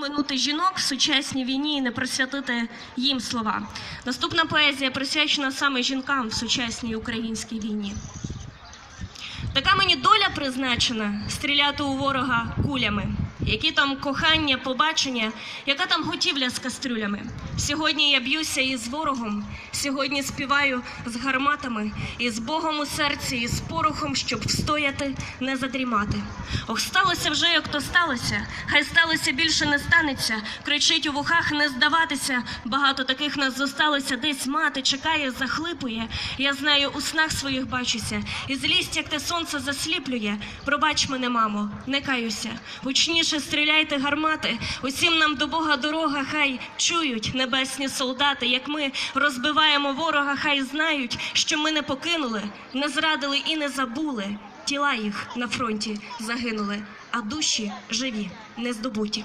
оминути жінок в сучасній війні і не присвятити їм слова. Наступна поезія присвячена саме жінкам в сучасній українській війні. Така мені доля призначена стріляти у ворога кулями. Які там кохання, побачення, яка там готівля з кастрюлями. Сьогодні я б'юся із ворогом, сьогодні співаю з гарматами, і з Богом у серці, і з порохом, щоб встояти, не задрімати. Ох, сталося вже, як то сталося, хай сталося більше не станеться. Кричить у вухах не здаватися. Багато таких нас зосталося, десь мати чекає, захлипує. Я знаю, у снах своїх бачуся, і злість, як те сонце засліплює. Пробач мене, мамо, не каюся. Гучніше стріляйте гармати. Усім нам до Бога дорога, хай чують небесні солдати, як ми розбиваємо ворога, хай знають, що ми не покинули, не зрадили і не забули. Тіла їх на фронті загинули, а душі живі, не здобуті.